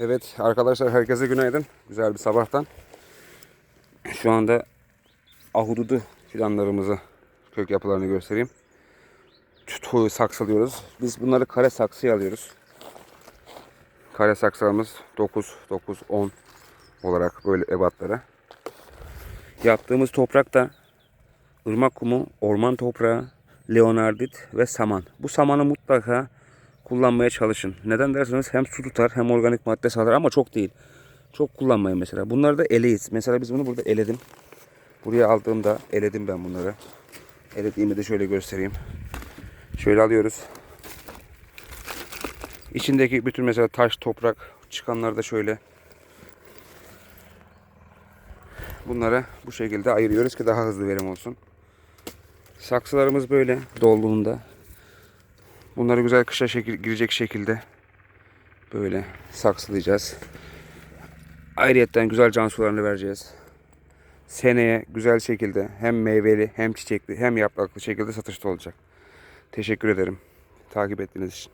Evet arkadaşlar herkese günaydın. Güzel bir sabahtan. Şu anda ahududu fidanlarımızı kök yapılarını göstereyim. Tutuğu saksılıyoruz. Biz bunları kare saksıya alıyoruz. Kare saksılarımız 9, 9, 10 olarak böyle ebatlara. Yaptığımız toprak da ırmak kumu, orman toprağı, leonardit ve saman. Bu samanı mutlaka kullanmaya çalışın. Neden derseniz hem su tutar hem organik madde sağlar ama çok değil. Çok kullanmayın mesela. Bunları da eleyiz. Mesela biz bunu burada eledim. Buraya aldığımda eledim ben bunları. Elediğimi de şöyle göstereyim. Şöyle alıyoruz. İçindeki bütün mesela taş, toprak çıkanları da şöyle bunları bu şekilde ayırıyoruz ki daha hızlı verim olsun. Saksılarımız böyle dolduğunda bunları güzel kışa şekil, girecek şekilde böyle saksılayacağız. Ayrıyetten güzel can sularını vereceğiz. Seneye güzel şekilde hem meyveli hem çiçekli hem yapraklı şekilde satışta olacak. Teşekkür ederim takip ettiğiniz için.